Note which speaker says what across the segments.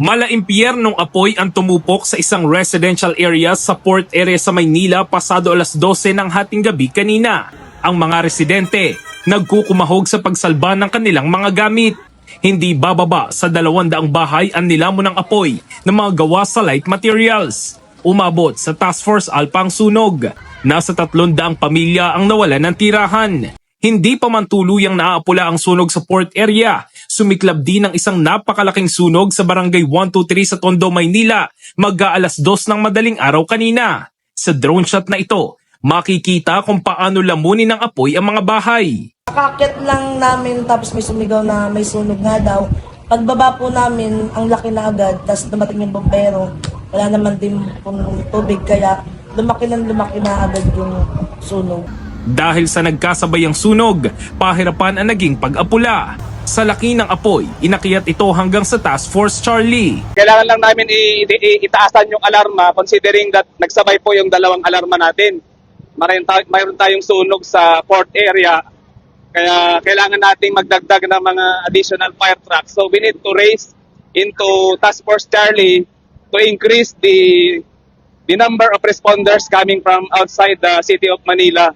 Speaker 1: Malaimpyernong apoy ang tumupok sa isang residential area sa port area sa Maynila pasado alas 12 ng hating gabi kanina. Ang mga residente nagkukumahog sa pagsalba ng kanilang mga gamit. Hindi bababa sa dalawandaang bahay ang nilamon ng apoy ng mga gawa sa light materials. Umabot sa Task Force Alpha ang sunog. Nasa tatlong daang pamilya ang nawalan ng tirahan. Hindi pa man tuluyang naaapula ang sunog sa port area. Sumiklab din ang isang napakalaking sunog sa barangay 123 sa Tondo, Maynila, mag-aalas dos ng madaling araw kanina. Sa drone shot na ito, makikita kung paano lamunin ng apoy ang mga bahay.
Speaker 2: Kakakit lang namin tapos may sumigaw na may sunog nga daw. Pagbaba po namin, ang laki na agad, tapos dumating yung bombero. Wala naman din pong tubig, kaya lumaki ng lumaki na agad yung sunog.
Speaker 1: Dahil sa nagkasabayang sunog, pahirapan ang naging pag-apula. Sa laki ng apoy, inakiyat ito hanggang sa Task Force Charlie.
Speaker 3: kailangan lang namin itaasan yung alarma considering that nagsabay po yung dalawang alarma natin. Mayroon, ta- mayroon tayong sunog sa port area kaya kailangan nating magdagdag ng mga additional fire trucks. So we need to raise into Task Force Charlie to increase the the number of responders coming from outside the city of Manila.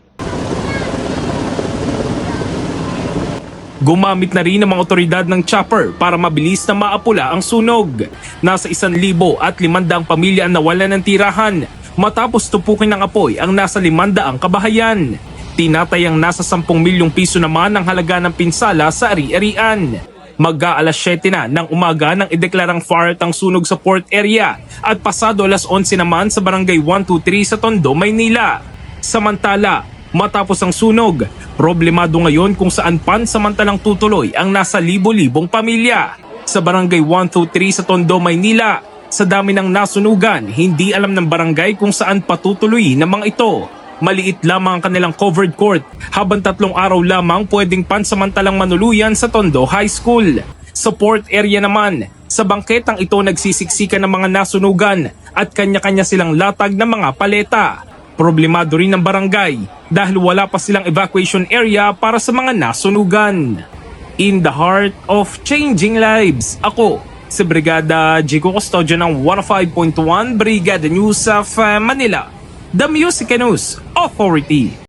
Speaker 1: Gumamit na rin ng mga otoridad ng chopper para mabilis na maapula ang sunog. Nasa isan libo at limandang pamilya ang nawalan ng tirahan matapos tupukin ng apoy ang nasa limandaang kabahayan. Tinatayang nasa 10 milyong piso naman ang halaga ng pinsala sa ari-arian. Mag-aalas 7 na ng umaga nang ideklarang fire ang sunog sa port area at pasado alas 11 naman sa barangay 123 sa Tondo, Maynila. Samantala, matapos ang sunog, problemado ngayon kung saan pansamantalang tutuloy ang nasa libo-libong pamilya. Sa barangay 123 sa Tondo, Maynila, sa dami ng nasunugan, hindi alam ng barangay kung saan patutuloy ng mga ito. Maliit lamang ang kanilang covered court habang tatlong araw lamang pwedeng pansamantalang manuluyan sa Tondo High School. Sa port area naman, sa bangketang ito nagsisiksikan ng mga nasunugan at kanya-kanya silang latag ng mga paleta. Problemado rin ng barangay dahil wala pa silang evacuation area para sa mga nasunugan. In the heart of changing lives, ako si Brigada Jigo Custodio ng 105.1 Brigada News of Manila, the Music News Authority.